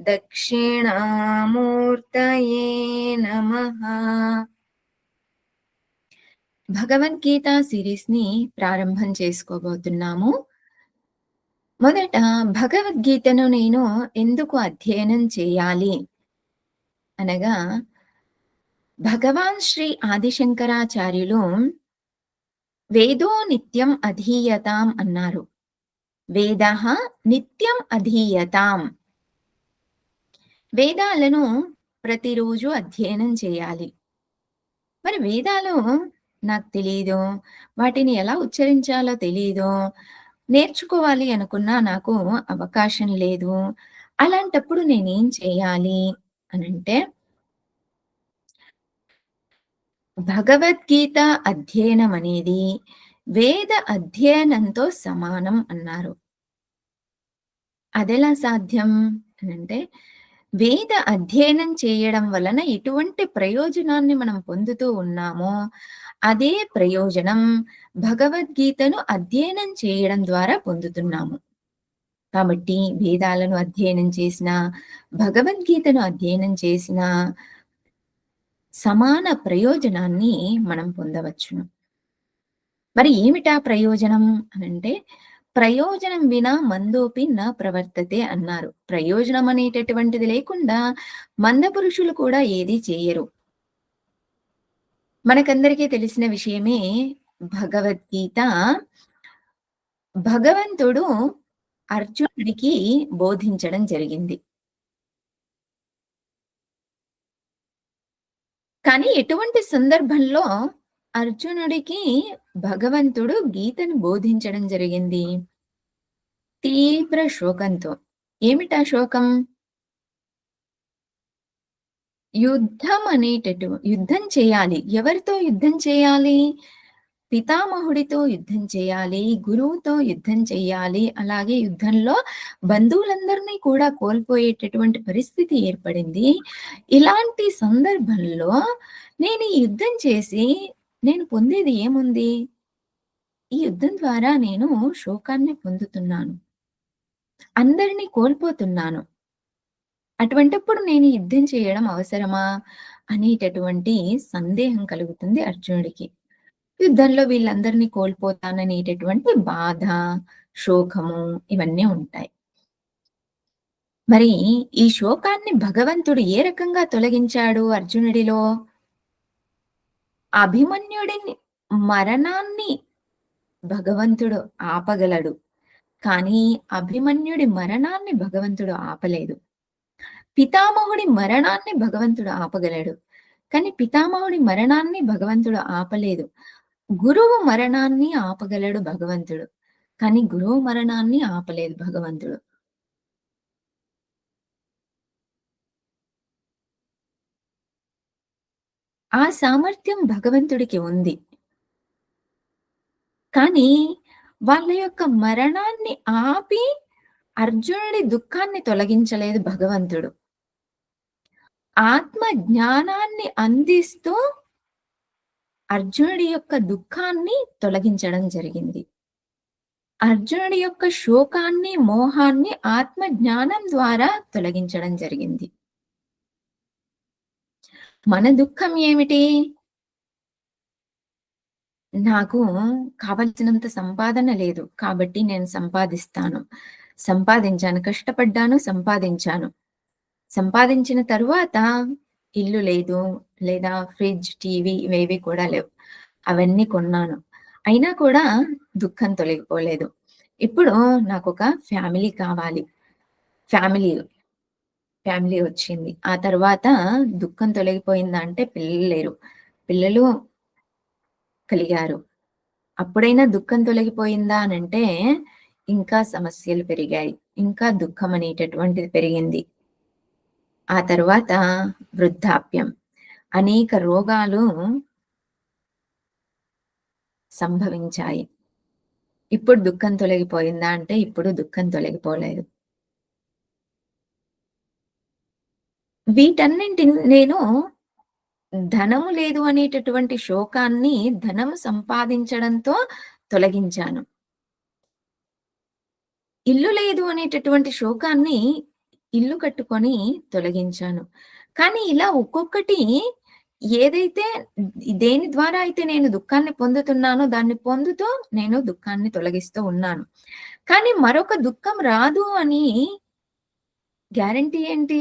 దక్షిణామూర్తయే నమ. భగవద్గీత సిరీస్ని ప్రారంభం చేసుకోబోతున్నాము. మొదట భగవద్గీతను నేను ఎందుకు అధ్యయనం చేయాలి? అనగా భగవాన్ శ్రీ ఆదిశంకరాచార్యులు వేదో నిత్యం అధీయతాం అన్నారు. వేద నిత్యం అధీయతాం. వేదాలను ప్రతిరోజు అధ్యయనం చేయాలి. మరి వేదాలు నాకు తెలియదు వాటిని ఎలా ఉచ్చరించాలో తెలియదు నేర్చుకోవాలి అనుకున్నా నాకు అవకాశం లేదు అలాంటప్పుడు నేనేం చేయాలి అనంటే భగవద్గీత అధ్యయనం అనేది వేద అధ్యయనంతో సమానం అన్నారు. అదెలా సాధ్యం అనంటే వేద అధ్యయనం చేయడం వలన ఎటువంటి ప్రయోజనాన్ని మనం పొందుతూ ఉన్నామో అదే ప్రయోజనం భగవద్గీతను అధ్యయనం చేయడం ద్వారా పొందుతున్నాము. కాబట్టి వేదాలను అధ్యయనం చేసిన భగవద్గీతను అధ్యయనం చేసిన సమాన ప్రయోజనాన్ని మనం పొందవచ్చును. మరి ఏమిటా ప్రయోజనం అనంటే ప్రయోజనం వినా మందోపి నా ప్రవర్తతే అన్నారు. ప్రయోజనం అనేటటువంటిది లేకుండా మంద పురుషులు కూడా ఏది చేయరు. మనకందరికీ తెలిసిన విషయమే భగవద్గీత. భగవంతుడు అర్జునుడికి బోధించడం జరిగింది. కానీ ఎటువంటి సందర్భంలో అర్జునుడికి భగవంతుడు గీతను బోధించడం జరిగింది. తీవ్ర శోకంతో. ఏమిటా శోకం? యుద్ధం అనేటటు యుద్ధం చేయాలి. ఎవరితో యుద్ధం చేయాలి? పితామహుడితో యుద్ధం చేయాలి గురువుతో యుద్ధం చేయాలి. అలాగే యుద్ధంలో బంధువులందరినీ కూడా కోల్పోయేటటువంటి పరిస్థితి ఏర్పడింది. ఇలాంటి సందర్భంలో నేను యుద్ధం చేసి నేను పొందేది ఏముంది? ఈ యుద్ధం ద్వారా నేను శోకాన్ని పొందుతున్నాను. అందరినీ కోల్పోతున్నాను. అటువంటిప్పుడు నేను యుద్ధం చేయడం అవసరమా? అనేటటువంటి సందేహం కలుగుతుంది అర్జునుడికి. యుద్ధంలో వీళ్ళందరినీ కోల్పోతాననేటటువంటి బాధ శోకము ఇవన్నీ ఉంటాయి. మరి ఈ శోకాన్ని భగవంతుడు ఏ రకంగా తొలగించాడు అర్జునుడిలో? అభిమన్యుడి మరణాన్ని భగవంతుడు ఆపగలడు. కానీ అభిమన్యుడి మరణాన్ని భగవంతుడు ఆపలేదు. పితామహుడి మరణాన్ని భగవంతుడు ఆపగలడు. కానీ పితామహుడి మరణాన్ని భగవంతుడు ఆపలేదు. గురువు మరణాన్ని ఆపగలడు భగవంతుడు. కానీ గురువు మరణాన్ని ఆపలేదు భగవంతుడు. ఆ సామర్థ్యం భగవంతుడికి ఉంది. కానీ వాళ్ళ యొక్క మరణాన్ని ఆపి అర్జునుడి దుఃఖాన్ని తొలగించలేదు భగవంతుడు. ఆత్మ జ్ఞానాన్ని అందిస్తూ అర్జునుడి యొక్క దుఃఖాన్ని తొలగించడం జరిగింది. అర్జునుడి యొక్క శోకాన్ని మోహాన్ని ఆత్మ జ్ఞానం ద్వారా తొలగించడం జరిగింది. మన దుఃఖం ఏమిటి? నాకు కావలసినంత సంపాదన లేదు. కాబట్టి నేను సంపాదిస్తాను. సంపాదించాను కష్టపడ్డాను సంపాదించాను. సంపాదించిన తరువాత ఇల్లు లేదు లేదా ఫ్రిడ్జ్ టీవీ ఇవేవి కూడా లేవు. అవన్నీ కొన్నాను. అయినా కూడా దుఃఖం తొలగిపోలేదు. ఇప్పుడు నాకు ఒక ఫ్యామిలీ కావాలి. ఫ్యామిలీ ఫ్యామిలీ వచ్చింది ఆ తర్వాత దుఃఖం తొలగిపోయిందా అంటే పిల్లలు లేరు పిల్లలు కలిగారు అప్పుడైనా దుఃఖం తొలగిపోయిందా అని అంటే ఇంకా సమస్యలు పెరిగాయి ఇంకా దుఃఖం అనేటటువంటిది పెరిగింది ఆ తర్వాత వృద్ధాప్యం. అనేక రోగాలు సంభవించాయి. ఇప్పుడు దుఃఖం తొలగిపోయిందా అంటే ఇప్పుడు దుఃఖం తొలగిపోలేదు. వీటన్నింటిని నేను ధనము లేదు అనేటటువంటి శోకాన్ని ధనం సంపాదించడంతో తొలగించాను. ఇల్లు లేదు అనేటటువంటి శోకాన్ని ఇల్లు కట్టుకొని తొలగించాను. కానీ ఇలా ఒక్కొక్కటి ఏదైతే దేని ద్వారా అయితే నేను దుఃఖాన్ని పొందుతున్నానో దాన్ని పొందుతూ నేను దుఃఖాన్ని తొలగిస్తూ ఉన్నాను. కానీ మరొక దుఃఖం రాదు అని గ్యారంటీ ఏంటి?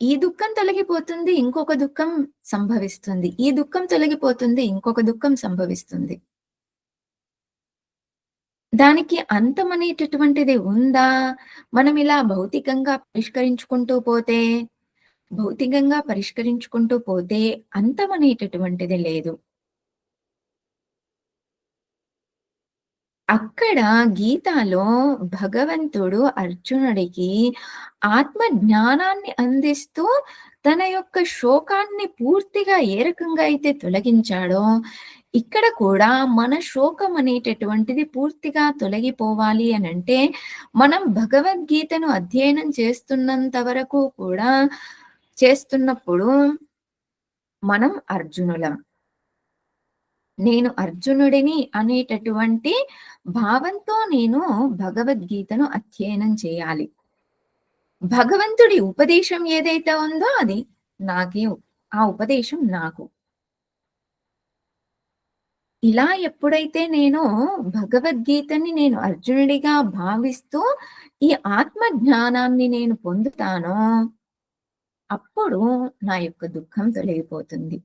ఈ దుఃఖం తొలగిపోతుంది. ఇంకొక దుఃఖం సంభవిస్తుంది. ఈ దుఃఖం తొలగిపోతుంది. ఇంకొక దుఃఖం సంభవిస్తుంది. దానికి అంతమనేటటువంటిది ఉందా? మనం ఇలా భౌతికంగా పరిష్కరించుకుంటూ పోతే, భౌతికంగా పరిష్కరించుకుంటూ పోతే అంతమనేటటువంటిది లేదు. అక్కడ గీతాలో భగవంతుడు అర్జునుడికి ఆత్మ జ్ఞానాన్ని అందిస్తూ తన యొక్క శోకాన్ని పూర్తిగా ఏ రకంగా అయితే తొలగించాడో, ఇక్కడ కూడా మన శోకం అనేటటువంటిది పూర్తిగా తొలగిపోవాలి అని అంటే మనం భగవద్గీతను అధ్యయనం చేస్తున్నంత వరకు కూడా చేస్తున్నప్పుడు మనం అర్జునులం. నేను అర్జునుడిని అనేటటువంటి భావంతో నేను భగవద్గీతను అధ్యయనం చేయాలి. భగవంతుడి ఉపదేశం ఏదైతే ఉందో అది నాకే ఆ ఉపదేశం నాకు. ఇలా ఎప్పుడైతే నేను భగవద్గీతని నేను అర్జునుడిగా భావిస్తూ ఈ ఆత్మ జ్ఞానాన్ని నేను పొందుతానో అప్పుడు నా యొక్క దుఃఖం తొలగిపోతుంది.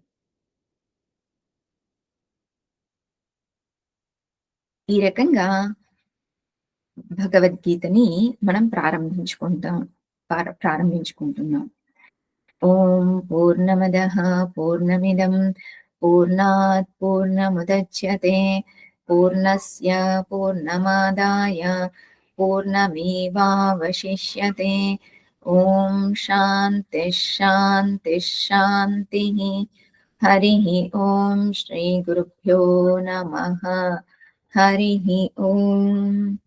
ఈ రకంగా భగవద్గీతని మనం ప్రారంభించుకుంటాం. ప్రారంభించుకుంటున్నాం. ఓం పూర్ణమద పూర్ణమిదం పూర్ణాత్ పూర్ణముద్యతే పూర్ణస్య పూర్ణమాదాయ పూర్ణమేవావశిష్యతే. ఓం శాంతిః శాంతిః శాంతిః. హరిః ఓం శ్రీ గురుభ్యో నమః. హరిః ఓం.